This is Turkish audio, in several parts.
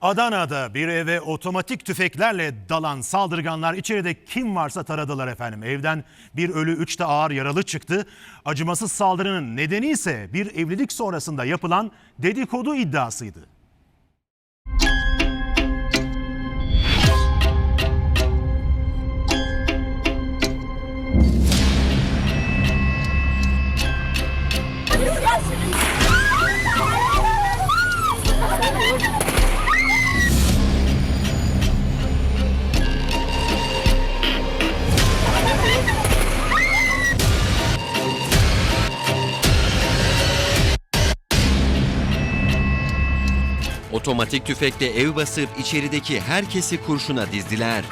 Adana'da bir eve otomatik tüfeklerle dalan saldırganlar içeride kim varsa taradılar efendim. Evden bir ölü, üç de ağır yaralı çıktı. Acımasız saldırının nedeni ise bir evlilik sonrasında yapılan dedikodu iddiasıydı. Otomatik tüfekle ev basıp içerideki herkesi kurşuna dizdiler.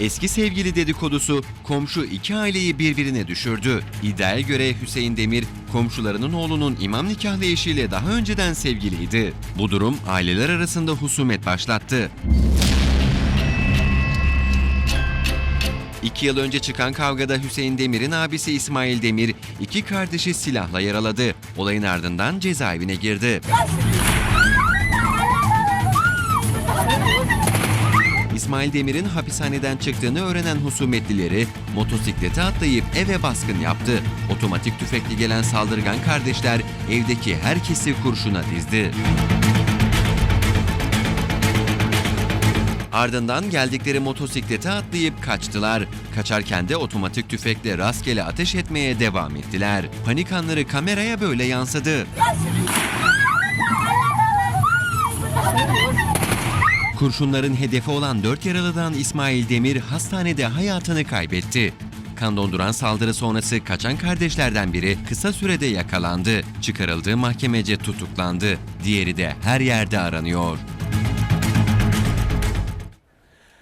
Eski sevgili dedikodusu komşu iki aileyi birbirine düşürdü. İddiaya göre Hüseyin Demir komşularının oğlunun imam nikahlı eşiyle daha önceden sevgiliydi. Bu durum aileler arasında husumet başlattı. İki yıl önce çıkan kavgada Hüseyin Demir'in abisi İsmail Demir iki kardeşi silahla yaraladı. Olayın ardından cezaevine girdi. İsmail Demir'in hapishaneden çıktığını öğrenen husumetlileri motosiklete atlayıp eve baskın yaptı. Otomatik tüfekli gelen saldırgan kardeşler evdeki herkesi kurşuna dizdi. Ardından geldikleri motosiklete atlayıp kaçtılar. Kaçarken de otomatik tüfekle rastgele ateş etmeye devam ettiler. Panik anları kameraya böyle yansıdı. Kurşunların hedefi olan dört yaralıdan İsmail Demir hastanede hayatını kaybetti. Kan donduran saldırı sonrası kaçan kardeşlerden biri kısa sürede yakalandı. Çıkarıldığı mahkemece tutuklandı. Diğeri de her yerde aranıyor.